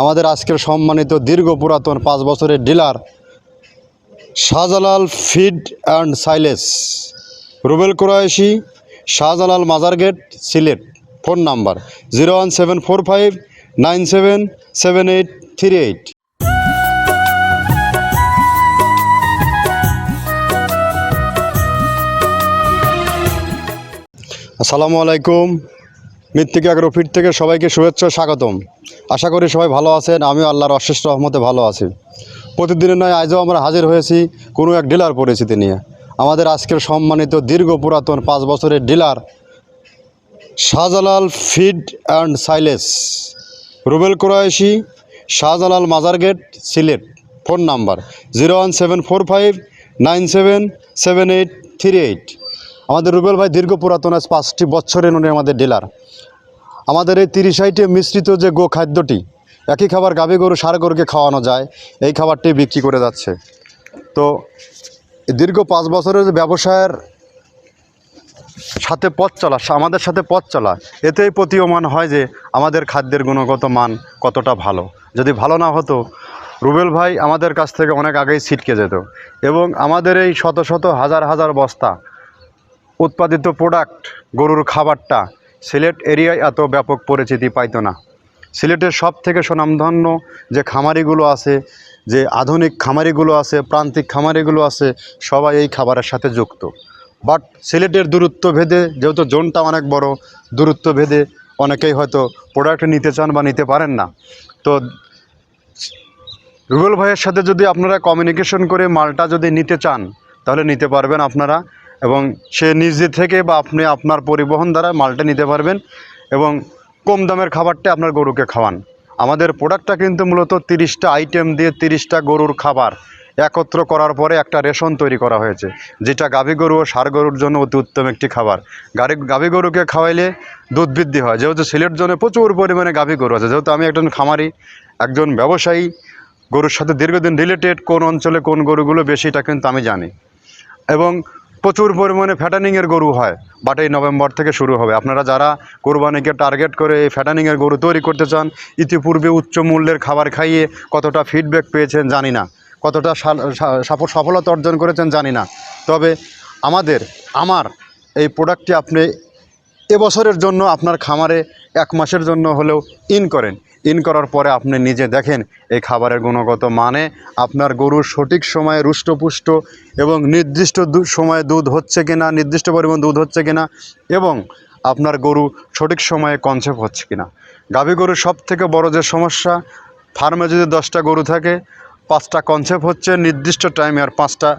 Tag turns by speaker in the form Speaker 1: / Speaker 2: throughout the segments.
Speaker 1: আমাদের আজকের সম্মানিত দীর্ঘ পুরাতন পাঁচ বছরের dealer Shahjalal feed and silage, Rubel Quraishi, Shahjalal Mazar gate, Sylhet. Phone number zero one seven four five nine seven seven eight three eight. আসসালামু আলাইকুম। মৃত্তিকা অ্যাগ্রোফিট থেকে সবাইকে শুভেচ্ছা, স্বাগতম। আশা করি সবাই ভালো আছেন, আমিও আল্লাহর অশেষ রহমতে ভালো আছি। প্রতিদিনের নয় আজও আমরা হাজির হয়েছি কোনো এক ডিলার পরিচিতি নিয়ে। আমাদের আজকের সম্মানিত দীর্ঘ পুরাতন পাঁচ বছরের dealer Shahjalal feed and silage, Rubel Quraishi, Shahjalal Mazar gate, Sylhet. Phone number zero one seven four five nine seven seven eight three eight. আমাদের রুবেল ভাই দীর্ঘ পুরাতন আজ পাঁচটি বছরের উনি আমাদের ডিলার। আমাদের এই তিরিশ আইটে মিশ্রিত যে গো খাদ্যটি একই খাবার গাভী গরু, সার গরুকে খাওয়ানো যায়, এই খাবারটি বিক্রি করে যাচ্ছে। তো দীর্ঘ পাঁচ বছরের ব্যবসায়ের সাথে পথ চলা আমাদের সাথে পথ চলা, এতেই প্রতীয়মান হয় যে আমাদের খাদ্যের গুণগত মান কতটা ভালো। যদি ভালো না হতো, রুবেল ভাই আমাদের কাছ থেকে অনেক আগেই ছিটকে যেত। এবং আমাদের এই শত শত হাজার হাজার বস্তা উৎপাদিত প্রোডাক্ট, গরুর খাবারটা সিলেট এরিয়ায় এত ব্যাপক পরিচিতি পাইতো না। সিলেটের সব থেকে সুনামধন্য যে খামারিগুলো আছে, যে আধুনিক খামারিগুলো আছে, প্রান্তিক খামারিগুলো আছে, সবাই এই খাবারের সাথে যুক্ত। বাট সিলেটের দূরত্ব ভেদে যেহেতু জোনটা অনেক বড় দূরত্ব ভেদে অনেকেই হয়তো প্রোডাক্ট নিতে চান বা নিতে পারেন না। তো রুবেল ভাইয়ের সাথে যদি আপনারা কমিউনিকেশন করে মালটা যদি নিতে চান, তাহলে নিতে পারবেন আপনারা। এবং সে নিজে থেকে বা আপনি আপনার পরিবহন দ্বারা মালটা নিতে পারবেন এবং কম দামের খাবারটা আপনার গরুকে খাওয়ান। আমাদের প্রোডাক্টটা কিন্তু মূলত তিরিশটা আইটেম দিয়ে তিরিশটা গরুর খাবার একত্র করার পরে একটা রেশন তৈরি করা হয়েছে, যেটা গাভী গরু ও সার গরুর জন্য অতি উত্তম একটি খাবার। গাড়ি, গাভী গরুকে খাওয়াইলে দুধ বৃদ্ধি হয়, যেহেতু সিলেট জোনে প্রচুর পরিমাণে গাভী গরু আছে, যেহেতু আমি একজন খামারি, একজন ব্যবসায়ী, গরুর সাথে দীর্ঘদিন রিলেটেড কোন অঞ্চলে কোন গরুগুলো বেশি, এটা কিন্তু আমি জানি। এবং প্রচুর পরিমাণে ফ্যাটানিংয়ের গরু হয় বাট এই নভেম্বর থেকে শুরু হবে। আপনারা যারা কোরবানিকে টার্গেট করে এই ফ্যাটানিংয়ের গরু তৈরি করতে চান, ইতিপূর্বে উচ্চ মূল্যের খাবার খাইয়ে কতটা ফিডব্যাক পেয়েছেন জানি না। কতটা সফলতা অর্জন করেছেন জানি না। তবে আমাদের, আমার এই প্রোডাক্টটি আপনি এবছরের জন্য আপনার খামারে এক মাসের জন্য হলেও ইন করেন। ইন করার পরে আপনি নিজে দেখেন এই খাবারের গুণগত মানে। আপনার গরুর সঠিক সময়ে রুষ্টপুষ্ট এবং নির্দিষ্ট সময়ে দুধ হচ্ছে কিনা, নির্দিষ্ট পরিমাণ দুধ হচ্ছে কিনা এবং আপনার গরু সঠিক সময়ে কনসেপ্ট হচ্ছে কিনা। গাভী গরুর সব থেকে বড় যে সমস্যা ফার্মে যদি দশটা গরু থাকে, পাঁচটা কনসেপ্ট হচ্ছে নির্দিষ্ট টাইমে আর পাঁচটা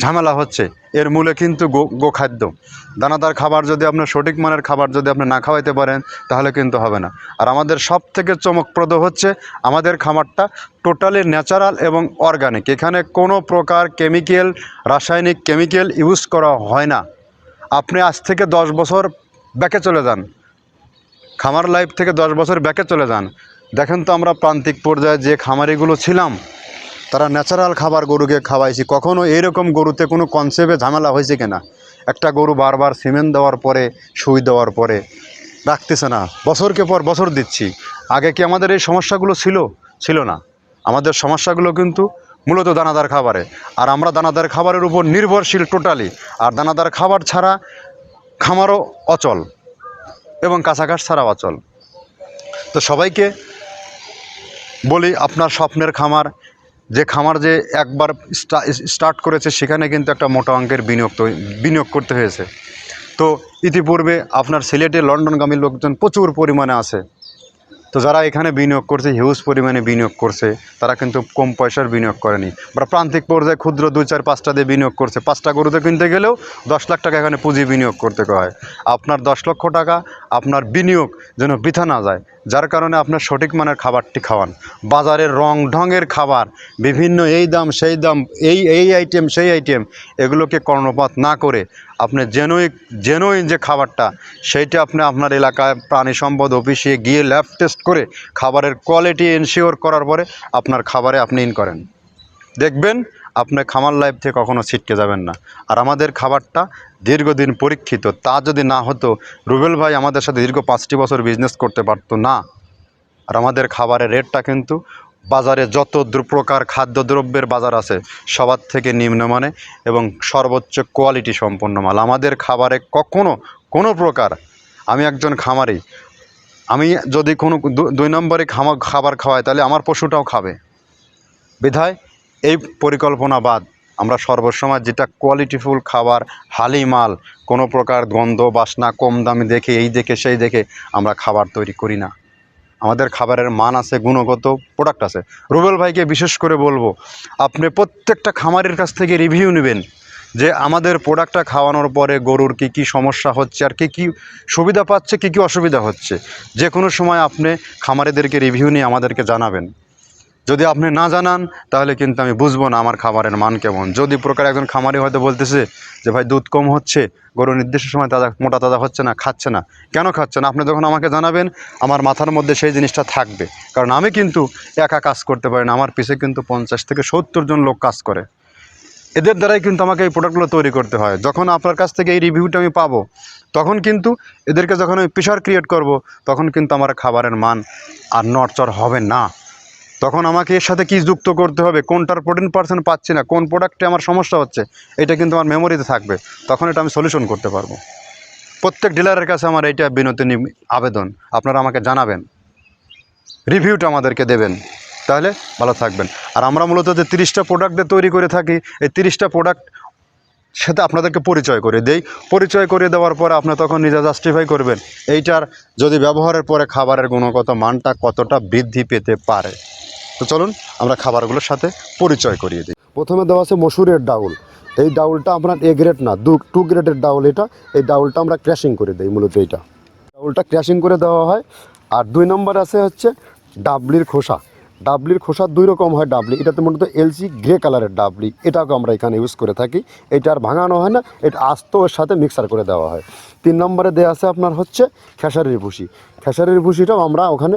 Speaker 1: ঝামেলা হচ্ছে। এর মূলে কিন্তু গো গোখাদ্য। দানাদার খাবার যদি আপনার সঠিক মানের খাবার যদি আপনি না খাওয়াইতে পারেন, তাহলে কিন্তু হবে না। আর আমাদের সব থেকে চমকপ্রদ হচ্ছে, আমাদের খামারটা টোটালি ন্যাচারাল এবং অর্গানিক। এখানে কোনো প্রকার কেমিক্যাল, রাসায়নিক কেমিক্যাল ইউজ করা হয় না। আপনি আজ থেকে দশ বছর ব্যাকে চলে যান। খামার লাইফ থেকে দশ বছর ব্যাকে চলে যান। দেখেন তো আমরা প্রান্তিক পর্যায়ে যে খামারিগুলো ছিলাম তারা ন্যাচারাল খাবার গরুকে খাওয়াইছি। কখনও এইরকম গরুতে কোনো কনসেপ্টে ঝামেলা হয়েছে কিনা? একটা গরু বারবার সিমেন্ট দেওয়ার পরে, সুই দেওয়ার পরে, রাখতেছে না। বছরকে পর বছর দিচ্ছি। আগে কি আমাদের এই সমস্যাগুলো ছিল? ছিল না। আমাদের সমস্যাগুলো কিন্তু মূলত দানাদার খাবারে। আর আমরা দানাদার খাবারের উপর নির্ভরশীল টোটালি আর দানাদার খাবার ছাড়া খামারও অচল এবং কাছাকাছ ছাড়া অচল। তো সবাইকে বলি, আপনার স্বপ্নের খামার যে খামার যে একবার স্টার্ট করেছে, সেখানে কিন্তু একটা মোটা অঙ্কের বিনিয়োগ বিনিয়োগ করতে হয়েছে। তো ইতিপূর্বে আপনার সিলেটে লন্ডনগামী লোকজন প্রচুর পরিমাণে আছে। তো যারা এখানে বিনিয়োগ করছে হিউজ পরিমাণে বিনিয়োগ করছে, তারা কিন্তু কম পয়সার বিনিয়োগ করেনি। বা প্রান্তিক পর্যায়ে ক্ষুদ্র দুই চার পাঁচটা দিয়ে বিনিয়োগ করছে। পাঁচটা গরুতে কিনতে গেলেও দশ লাখ টাকা এখানে পুঁজি বিনিয়োগ করতে হয়। আপনার দশ লক্ষ টাকা, আপনার বিনিয়োগ যেন বৃথা না যায়। যার কারণে আপনার সঠিক মানের খাবারটি খাওয়ান। বাজারের রং ঢঙের খাবার, বিভিন্ন এই দাম, সেই দাম, এই এই আইটেম সেই আইটেম এগুলোকে কর্ণপাত না করে আপনি জেনুই জেনুইন যে খাবারটা, সেইটা আপনি আপনার এলাকায় প্রাণী সম্পদ অফিসে গিয়ে ল্যাব টেস্ট করে খাবারের কোয়ালিটি এনশিওর করার পরে আপনার খাবারে আপনি ইন করেন। দেখবেন আপনি খামার লাইফ থেকে কখনো ছিটকে যাবেন না। আর আমাদের খাবারটা দীর্ঘদিন পরীক্ষিত, তা যদি না হতো, রুবেল ভাই আমাদের সাথে দীর্ঘ পাঁচটি বছর বিজনেস করতে পারতো না। আর আমাদের খাবারের রেটটা কিন্তু বাজারে যত প্রকার খাদ্যদ্রব্যের বাজার আছে, সবার থেকে নিম্নমানে এবং সর্বোচ্চ কোয়ালিটি সম্পন্ন মাল। আমাদের খাবারে কখনো কোনো প্রকার, আমি একজন খামারি, আমি যদি কোনো দুই নম্বরে খামা খাবার খাওয়াই, তাহলে আমার পশুটাও খাবে। বিধায় এই পরিকল্পনা বাদ, আমরা সর্বসময় যেটা কোয়ালিটিফুল খাবার, হালি মাল, কোনো প্রকার গন্ধ, বাসনা, কম দামি দেখে, এই দেখে, সেই দেখে আমরা খাবার তৈরি করি না। আমাদের খাবারের মান আছে, গুণগত প্রোডাক্ট আছে। রুবেল ভাইকে বিশেষ করে বলব, আপনি প্রত্যেকটা খামারের কাছ থেকে রিভিউ নেবেন যে আমাদের প্রোডাক্টটা খাওয়ানোর পরে গরুর কি কি সমস্যা হচ্ছে আর কি কি সুবিধা পাচ্ছে, কি কি অসুবিধা হচ্ছে। যে কোনো সময় আপনি খামারেদেরকে রিভিউ নিয়ে আমাদেরকে জানাবেন। যদি আপনি না জানান, তাহলে কিন্তু আমি বুঝব না আমার খাবারের মান কেমন। যদি প্রকার একজন খামারি হয়তো বলতেছে যে, ভাই, দুধ কম হচ্ছে গরু নির্দিষ্ট সময় তাজা, মোটা তাজা হচ্ছে না, খাচ্ছে না। কেন খাচ্ছে না? আপনি যখন আমাকে জানাবেন, আমার মাথার মধ্যে সেই জিনিসটা থাকবে। কারণ আমি কিন্তু একা কাজ করতে পারি না, আমার পিছে কিন্তু পঞ্চাশ থেকে সত্তর জন লোক কাজ করে। এদের দ্বারাই কিন্তু আমাকে এই প্রোডাক্টগুলো তৈরি করতে হয়। যখন আপনার কাছ থেকে এই রিভিউটা আমি পাবো, তখন কিন্তু এদেরকে যখন আমি প্রেশার ক্রিয়েট করব, তখন কিন্তু আমার খাবারের মান আর নড়চড় হবে না। তখন আমাকে এর সাথে কি যুক্ত করতে হবে, কোনটার প্রোটিন পার্সেন্ট পাচ্ছি না, কোন প্রোডাক্টে আমার সমস্যা হচ্ছে, এটা কিন্তু আমার মেমোরিতে থাকবে, তখন এটা আমি সলিউশন করতে পারব। প্রত্যেক ডিলারের কাছে আমার এইটা বিনতি আবেদন, আপনারা আমাকে জানাবেন, রিভিউটা আমাদেরকে দেবেন, তাহলে ভালো থাকবেন। আর আমরা মূলত যে তিরিশটা প্রোডাক্ট দিয়ে তৈরি করে থাকি, এই তিরিশটা প্রোডাক্ট সাথে আপনাদেরকে পরিচয় করে দেই। পরিচয় করে দেওয়ার পরে আপনি তখন নিজে জাস্টিফাই করবেন, এইটার যদি ব্যবহারের পরে খাবারের গুণগত মানটা কতটা বৃদ্ধি পেতে পারে। তো চলুন আমরা খাবারগুলোর সাথে পরিচয় করিয়ে দিই।
Speaker 2: প্রথমে দেওয়া আছে মসুরের ডাউল। এই ডাউলটা আপনার এ গ্রেড না, দু টু গ্রেডের ডাউল এটা। এই ডাউলটা আমরা ক্র্যাশিং করে দিই মূলত এইটা। ডাউলটা ক্র্যাশিং করে দেওয়া হয়। আর দুই নম্বর আছে হচ্ছে ডাবলির খোসা। ডাবলির খোসা দুই রকম হয় ডাবলি। এটাতে মূলত এলসি গ্রে কালারের ডাবলি। এটাকে আমরা এখানে ইউজ করে থাকি। এটা আর ভাঙানো হয় না, এটা আস্ত ওর সাথে মিক্সার করে দেওয়া হয়। তিন নম্বরে দেওয়া আছে আপনার হচ্ছে খেসারির ভুসি। খেসারির ভুসিটাও আমরা ওখানে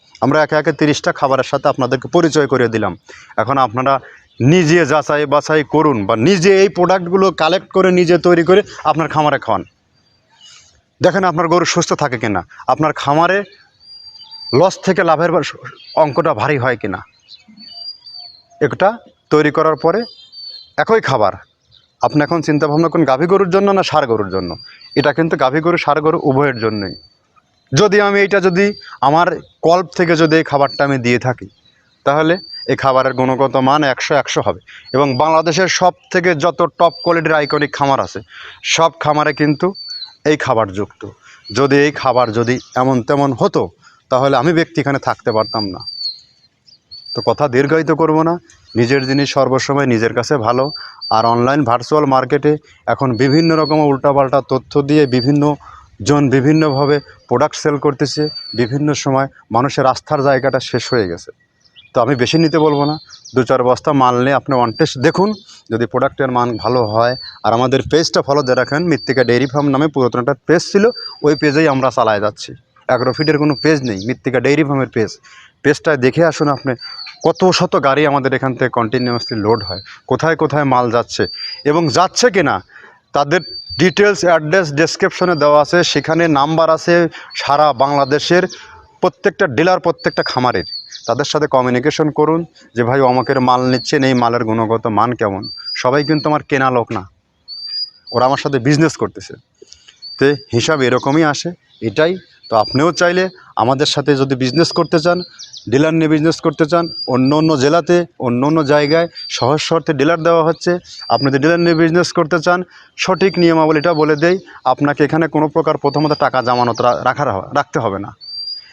Speaker 1: আমরা একে একে তিরিশটা খাবারের সাথে আপনাদেরকে পরিচয় করে দিলাম। এখন আপনারা নিজে যাচাই বাছাই করুন বা নিজে এই প্রোডাক্টগুলো কালেক্ট করে নিজে তৈরি করে আপনার খামারে খাওয়ান। দেখেন আপনার গরু সুস্থ থাকে কিনা, আপনার খামারে লস থেকে লাভের অঙ্কটা ভারী হয় কিনা। এটা তৈরি করার পরে একই খাবার। আপনি এখন চিন্তা ভাবনা করুন, গাভী গরুর জন্য না সার গরুর জন্য? এটা কিন্তু গাভী গরু, সার গরু উভয়ের জন্যই। যদি আমি এইটা যদি আমার কল্প থেকে যদি এই খাবারটা আমি দিয়ে থাকি, তাহলে এই খাবারের গুণগত মান একশো একশো হবে। এবং বাংলাদেশের সব থেকে যত টপ কোয়ালিটির আইকনিক খামার আছে, সব খামারে কিন্তু এই খাবার যুক্ত। যদি এই খাবার যদি এমন তেমন হতো, তাহলে আমি ব্যক্তি এখানে থাকতে পারতাম না। তো কথা দীর্ঘায়িত করব না, নিজের জিনিস সর্বসময় নিজের কাছে ভালো, আর অনলাইন ভার্চুয়াল মার্কেটে এখন বিভিন্ন রকম উল্টাপাল্টা তথ্য দিয়ে বিভিন্ন জন বিভিন্নভাবে প্রোডাক্ট সেল করতেছে, বিভিন্ন সময় মানুষের আস্থার জায়গাটা শেষ হয়ে গেছে। তো আমি বেশি নিতে বলব না। দু চার বস্তা মাল নিয়ে আপনি ওয়ান টেস্ট দেখুন, যদি প্রোডাক্টের মান ভালো হয়। আর আমাদের পেজটা ফলো দিয়ে রাখেন, মৃত্তিকা ডেইরি ফার্ম নামে পুরাতন একটা পেজ ছিল, ওই পেজেই আমরা চালায় যাচ্ছি। অ্যাগ্রোফিটের কোনো পেজ নেই, মৃত্তিকা ডেইরি ফার্মের পেজ পেজটায় দেখে আসুন আপনি, কত শত গাড়ি আমাদের এখান থেকে কন্টিনিউয়াসলি লোড হয়, কোথায় কোথায় মাল যাচ্ছে, এবং যাচ্ছে কিনা তাদের ডিটেলস অ্যাড্রেস ডেসক্রিপশনে দেওয়া আছে। সেখানে নাম্বার আছে সারা বাংলাদেশের প্রত্যেকটা ডিলার প্রত্যেকটা খামারের। তাদের সাথে কমিউনিকেশন করুন যে, ভাই অমকের মাল নিচ্ছেন এই মালের গুণগত মান কেমন? সবাই কিন্তু আমার কেনা লোক না। ওরা আমার সাথে বিজনেস করতেছে। তে হিসাব এরকমই আসে। এটাই তো আপনিও চাইলে আমাদের সাথে যদি বিজনেস করতে চান ডিলার নিয়ে বিজনেস করতে চান, অন্য অন্য জেলাতে, অন্য অন্য জায়গায় সহজ শর্তে ডিলার দেওয়া হচ্ছে, আপনি যদি ডিলার নিয়ে বিজনেস করতে চান, সঠিক নিয়মাবলীটা বলে দেই, আপনাকে এখানে কোনো প্রকার প্রথমত টাকা জামানত রাখার রাখতে হবে না।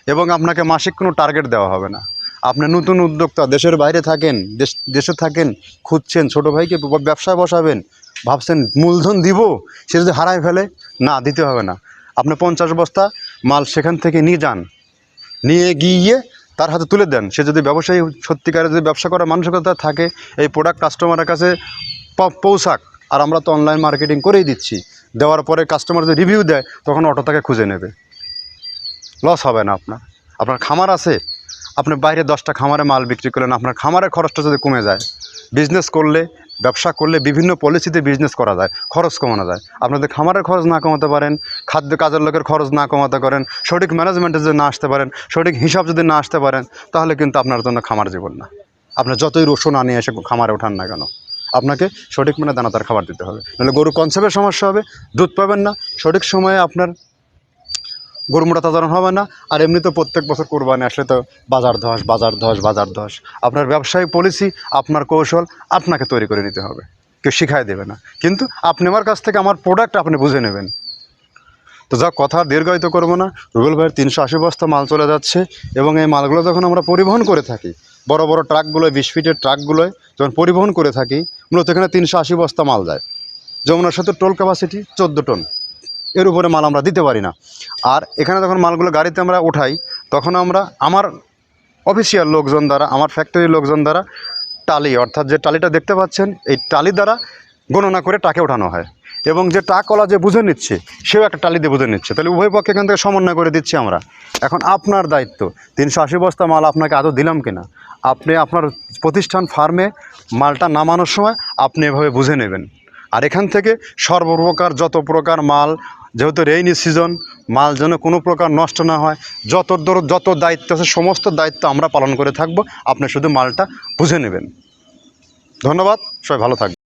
Speaker 1: এবং আপনাকে মাসিক কোনো টার্গেট দেওয়া হবে না। আপনি নতুন উদ্যোক্তা, দেশের বাইরে থাকেন, দেশ, দেশে থাকেন, খুঁজছেন, ছোটো ভাইকে ব্যবসায় বসাবেন, ভাবছেন মূলধন দিব, সে যদি হারায় ফেলে, না, দিতে হবে না। আপনি পঞ্চাশ বস্তা মাল সেখান থেকে নিয়ে যান। নিয়ে গিয়ে তার হাতে তুলে দেন। সে যদি ব্যবসায়ী সত্যিকারে যদি ব্যবসা করার মানসিকতা থাকে, এই প্রোডাক্ট কাস্টমারের কাছে পৌঁছাক। আর আমরা তো অনলাইন মার্কেটিং করেই দিচ্ছি। দেওয়ার পরে কাস্টমার যদি রিভিউ দেয়, তখন অটো তাকে খুঁজে নেবে। লস হবে না আপনার। আপনার খামার আছে। আপনি বাইরে দশটা খামারে মাল বিক্রি করলেন, আপনার খামারের খরচটা যদি কমে যায় বিজনেস করলে, ব্যবসা করলে বিভিন্ন পলিসিতে বিজনেস করা যায়, খরচ কমানো যায়। আপনাদের খামারের খরচ না কমাতে পারেন, খাদ্য কাজের লোকের খরচ না কমাতে পারেন, সঠিক ম্যানেজমেন্টে যদি না আসতে পারেন, সঠিক হিসাব যদি না আসতে পারেন, তাহলে কিন্তু আপনার জন্য খামার জীবন না। আপনার যতই রসুন আনিয়ে এসে খামারে ওঠান না কেন, আপনাকে সঠিক মানে দানাদার খাবার দিতে হবে। নাহলে গরু কনসেপ্টের সমস্যা হবে, দুধ পাবেন না, সঠিক সময়ে আপনার গরু মোটা তাজারণ হবে না। আর এমনি তো প্রত্যেক বছর কোরবানি আসলে তো বাজার ধস বাজার ধস বাজার ধস। আপনার ব্যবসায়ী পলিসি আপনার কৌশল, আপনাকে তৈরি করে নিতে হবে। কেউ শিখাই দেবে না। কিন্তু আপনি আমার কাছ থেকে আমার প্রোডাক্ট আপনি বুঝে নেবেন। তো যা কথা দীর্ঘায়িত করব না। রুবেল ভাইয়ের তিনশো আশি বস্তা মাল চলে যাচ্ছে এবং এই মালগুলো যখন আমরা পরিবহন করে থাকি, বড় বড় ট্রাকগুলোয় বিশ ফিটের ট্রাকগুলোয় যখন পরিবহন করে থাকি, মূলত এখানে তিনশো আশি বস্তা মাল যায়। যমুনার সাথে টোল ক্যাপাসিটি চোদ্দ টন। এর উপরে মাল আমরা দিতে পারি না। আর এখানে যখন মালগুলো গাড়িতে আমরা উঠাই, তখন আমরা আমার অফিসিয়াল লোকজন দ্বারা, আমার ফ্যাক্টরির লোকজন দ্বারা টালি, অর্থাৎ যে টালিটা দেখতে পাচ্ছেন, এই টালি দ্বারা গণনা করে টাকে ওঠানো হয়। এবং যে টাকওয়ালা যে বুঝে নিচ্ছে, সেও একটা টালি দিয়ে বুঝে নিচ্ছে। তাহলে উভয় পক্ষে এখান থেকে সমন্বয় করে দিচ্ছি আমরা। এখন আপনার দায়িত্ব, তিনশো আশি বস্তা মাল আপনাকে আদৌ দিলাম কিনা? আপনি আপনার প্রতিষ্ঠান ফার্মে মালটা নামানোর সময় আপনি এভাবে বুঝে নেবেন। আর এখান থেকে সর্বপ্রকার যত প্রকার মাল যেহেতু রেইনি সিজন মাল যেন কোনো প্রকার নষ্ট না হয়, যত দর, যত দায়িত্ব আছে, সমস্ত দায়িত্ব আমরা পালন করে থাকব। আপনি শুধু মালটা বুঝে নেবেন। ধন্যবাদ, সবাই ভালো থাকবেন।